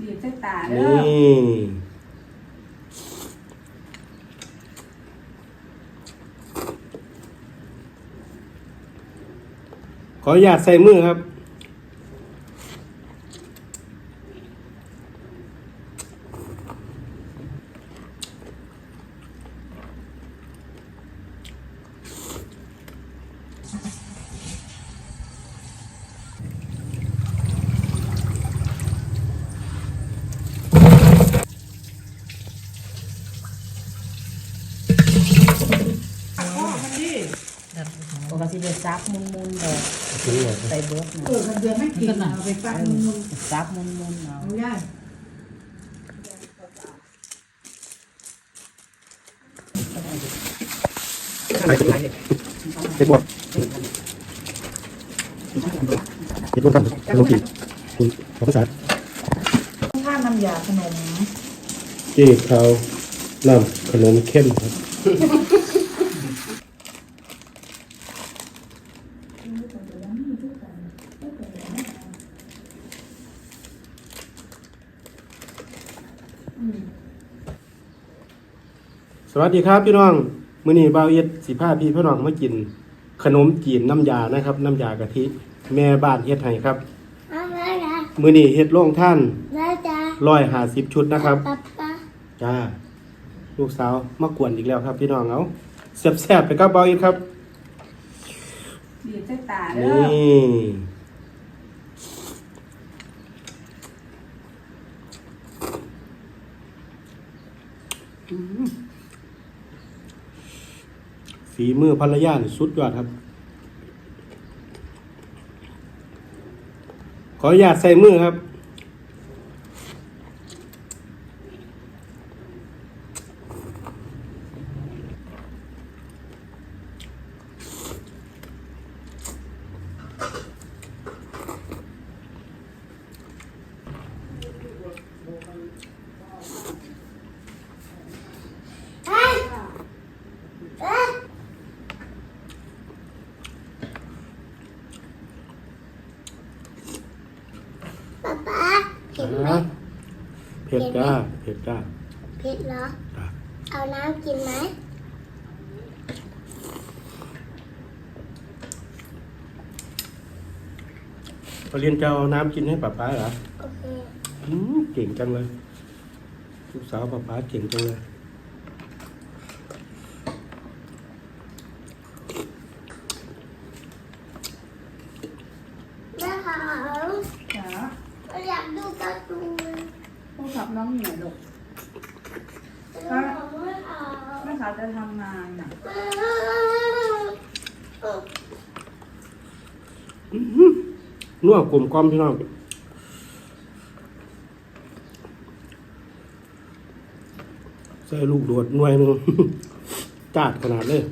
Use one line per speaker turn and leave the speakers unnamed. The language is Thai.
บีบใส่ตาเด้
นี่
อ
ขออนุญาตใส่มือครับ
ป กติจะซับมุนมุนๆแบบใส่เบิร์ด
เออกันเดือนไม่กินเอาไปฟักมุนมุน
ซับมุนมุนๆเอา
เอาย่า
เฮ็ดบ่เฮ็ดบ่กันขนมจีนคุณขอภาษา
ข้าน้ำยาขนม
เจ๊เขาน้ำขนมเข้มครับ สวัสดีครับพี่น้องมื้อนี้บ่าวเอ็ดสิพาพี่พี่น้องมากิน ขนมจีนน้ำยานะครับ น้ำยากะทิ แม่บ้านเฮ็ดให้ครับ
เอามาละ
มื้อนี้เฮ็ดโรงท่าน
แล้วจ้า
150ชุดนะครับ
ป๊าป๊า
จ้าลูกสาวมากวนอีกแล้วครับ พี่น้องเอาแซ่บๆไปครับบ่าวเอ็ดครับ
บีบใส่ตา
น
เด้อี่ ฝีมือภรรยาสุดยอดครับ ขออนุญาตใส่มือครับ
เอ้ยเอ้ยป๊าป๊าเผ็ดไหม
เผ็ดจ้าเผ็ดจ้า
เผ็ดเหรอ
จ้า
เอาน้ำกินไหม
พอเรียนจะเอาน้ำกินให้ป๊าป๊าเหรอ
โอเค
อืมเก่งจังเลยลูกสาวป๊าป๊าเก่งจังเลย
แม่ขาว
จ๋า
อยากดูการ์ตูน
ผู้ขับน้องเหนื่อยลูก
แม่ขาวแม่ขาว
แม่สาวจะทำงานน่ะ
นัวกลมกล่อมพี่น้องใส่ลูกโดดหน่วยหนึง จาดขนาดเลย